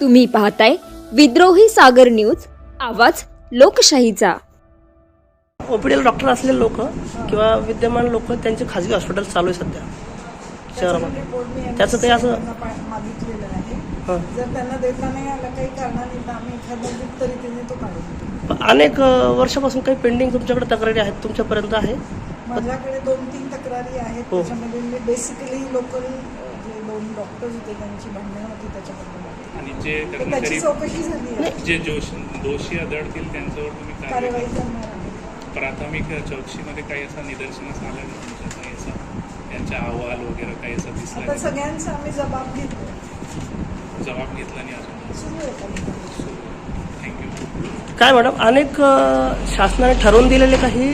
तुम्ही पाहताय विद्रोही सागर न्यूज आवाज लोकशाहीचा ओपीडीला डॉक्टर असलेले लोक किंवा विद्यमान लोक त्यांचे खाजगी हॉस्पिटल चालू आहे सध्या शहरामध्ये त्याचं काही असं- त्यांना पा- मागितलेलं आहे हं. जर त्यांना देता नाही आला काही कारणाने तर आम्ही एखादा बुक तरी तिने तो काढून देतो. पण अनेक वर्षापासून काही पेंडिंग तुमच्याकडे तक्रारी आहेत तुमच्यापर्यंत आहे माझ्याकडे दोन तीन तक्रारी आहेत हो. त्याच्यामध्ये मी बेसिकली लोकल जे दोन डॉक्टर्स होते त्यांची भांडणं होती त्याच्याबद्दल. आणि जे त्याची चौकशी झाली जे जोश दोषी आढळतील त्यांच्यावर तुम्ही कारवाई प्राथमिक चौकशीमध्ये काही असा निदर्शनास आलं नाही तुमच्या काही असा त्यांचा अहवाल वगैरे काही असा दिसला? सगळ्यांचा आम्ही जबाब घेतो जबाब घेतला नाही अजून? काय मॅडम अनेक शासनाने ठरवून दिलेले काही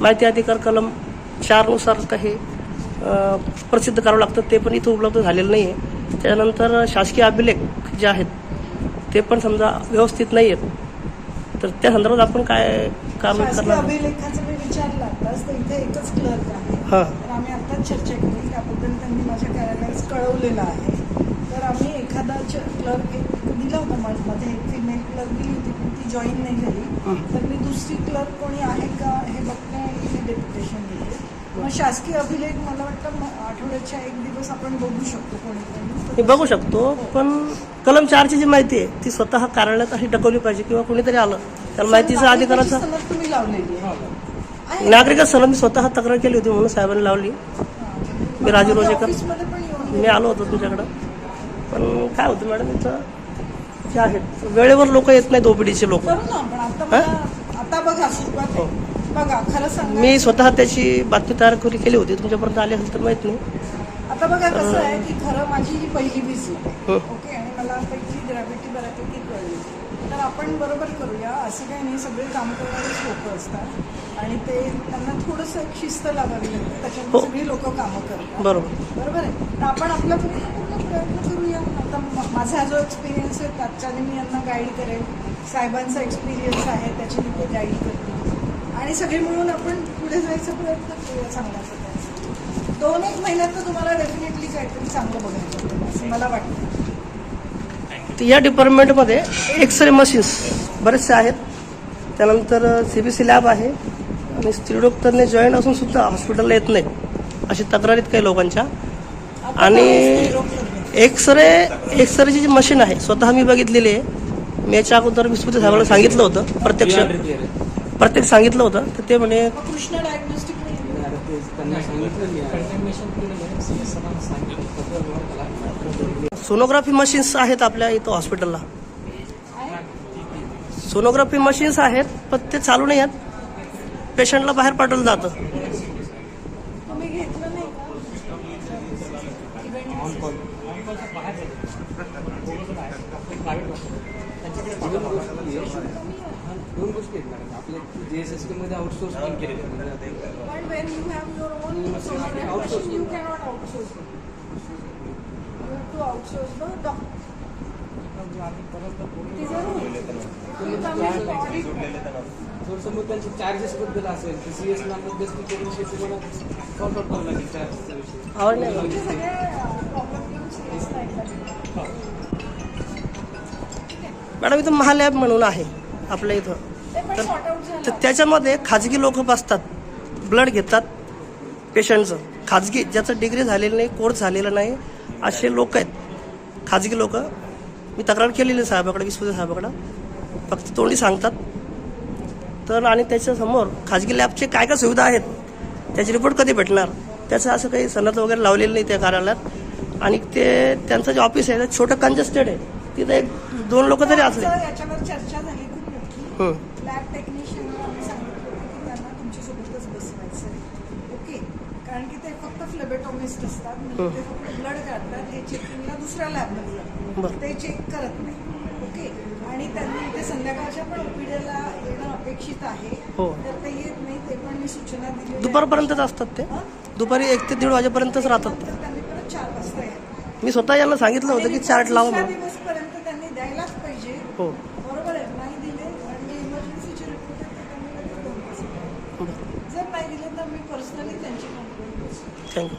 माहिती अधिकार कलम चारनुसार काही प्रसिद्ध करावं लागतं ते पण इथं उपलब्ध झालेलं नाही आहे त्यानंतर शासकीय अभिलेख जे आहेत ते पण समजा व्यवस्थित नाही आहेत तर त्या संदर्भात आपण काय काम करणार? अभिलेखाचं मी विचारलं आताच तर इथे एकच क्लर्क आहे. हां. तर आम्ही आत्ताच चर्चा केली त्याबद्दल त्यांनी माझ्या कार्यालयास कळवलेलं आहे. तर आम्ही एखादा क्लर्क एक दिला होता मध्ये एक फिमेल क्लर्क दिली होती पण ती जॉईन नाही झाली. तर मी दुसरी क्लर्क कोणी आहे का हे हे डेप्युटेशन देते. मग शासकीय अभिलेख मला वाटतं आठवड्याच्या एक दिवस आपण बघू शकतो कोणी हे बघू शकतो पण कलम चारची जी माहिती आहे ती स्वतः कार्यालयात अशी टकवली पाहिजे किंवा कोणीतरी आलं त्याला माहितीचा अधिकाराचा तुम्ही लावलेली आहे. सलम मी स्वतः तक्रार केली होती म्हणून साहेबांनी लावली. मी राजू रोजेकर. मी आलो होतो तुमच्याकडं पण काय होतं मॅडम इथं जे आहेत वेळेवर लोक येत नाहीत ओपीडीचे लोक. आता बघा सुरुवात बघा खरं सांगा मी स्वतः त्याची बातमी तयार करी केली होती. तुमच्यापर्यंत आली असेल तर माहीत नाही. आता बघा कसं आहे की खरं माझी ही पहिली विजिट आहे हो. ओके आणि मला पहिली ग्रॅव्हिटी बऱ्यापैकी कळली. तर आपण बरोबर करूया. असं काही नाही सगळे काम करणारेच लोक असतात. आणि ते त्यांना थोडंसं एक शिस्त लावावी लागते. त्याच्यामुळे हो. सगळी लोक कामं करतात. बरोबर. बरोबर आहे? तर आपण पूर्ण प्रयत्न करूया? आता माझा जो एक्सपिरियन्स आहे त्याच्याने मी यांना गाईड करेन. साहेबांचा एक्सपिरियन्स आहे त्याच्याने ते गाईड करतील. आणि सगळे मिळून आपण पुढे जायचा प्रयत्न करूया प्रकारे दोन एक महिन्यात तर तुम्हाला डेफिनेटली काहीतरी चांगलं बघायचं असं मला वाटतं. तर या डिपार्टमेंटमध्ये एक्सरे मशीन्स बरेचसे आहेत. त्यानंतर सी बी सी लॅब आहे. आणि स्त्रीरोग तज्ञ जॉईंट असून सुद्धा हॉस्पिटलला येत नाहीत अशी तक्रारीत काही लोकांच्या. आणि स्त्रीरोग तज्ञ? एक्सरे एक्सरेची जी मशीन आहे स्वतः मी बघितलेली आहे. मी याच्या अगोदर विस्मृती साहेबांना सांगितलं होतं प्रत्यक्ष. प्रत्येक सांगितलं होतं तर ते म्हणे मग कृष्णा डायग्नोस्टिक सोनोग्राफी मशीन्स आहेत आपल्या इथं हॉस्पिटलला सोनोग्राफी मशीन्स आहेत पण ते चालू नाही आहेत. पेशंटला बाहेर पाठवलं जातं. तुम्ही घेतलं नाही का? दोन गोष्टी आहेत मॅडम आपल्या जे एस एस मध्ये आउटसोर्स पण केले थोडस मग त्यांचे चार्जेस बद्दल असेल तर सीएस ना मध्यस्थी करून शेती मला सॉल्व्ह करावं लागेल चार्जेसचा विषय मॅडम इथं महालॅब म्हणून आहे आपल्या इथं. तर त्याच्यामध्ये खाजगी लोक बसतात ब्लड घेतात पेशंटचं खाजगी ज्याचं डिग्री झालेलं नाही कोर्स झालेला नाही असे लोक आहेत. खाजगी लोक. मी तक्रार केलेली आहे साहेबाकडे विश्वजित साहेबाकडं. फक्त तोंडी सांगतात. तर आणि त्याच्यासमोर खाजगी लॅबचे काय काय सुविधा आहेत त्याचे रिपोर्ट कधी भेटणार? त्याचं असं काही सनद वगैरे लावलेलं नाही त्या कार्यालयात. आणि ते त्यांचं जे ऑफिस आहे ते छोटं कंजेस्टेड आहे. तिथं एक दोन लोक तरी असले. याच्यावर चर्चा झाली खूप मोठी. लॅब टेक्निशियनला आम्ही सांगितलं की त्यांना तुमच्यासोबतच बसवायचं ओके कारण की ते फक्त फ्लेबेटोमिस्ट असतात. म्हणजे ते फक्त ब्लड काढतात. हे चेकिंगला दुसऱ्या लॅबमध्ये. जातात. ते चेक करत नाही. ओके आणि त्यांनी ते संध्याकाळच्या पण ओपीडीला येणं अपेक्षित आहे. हो. तर ते येत नाही. ते पण मी सूचना दिली दुपारपर्यंतच असतात ते? दुपारी एक ते दीड वाजेपर्यंतच राहतात. त्यांनी परत चार वाजता मी स्वतः यांना सांगितलं होतं की चार्ट लावा म्हणून दिवसपर्यंत त्यांनी द्यायलाच पाहिजे हो. बरोबर आहे. नाही दिले आणि इमर्जन्सीचे रिपोर्ट. जर नाही दिले तर मी पर्सनली त्यांची कंप्लेंट थँक्यू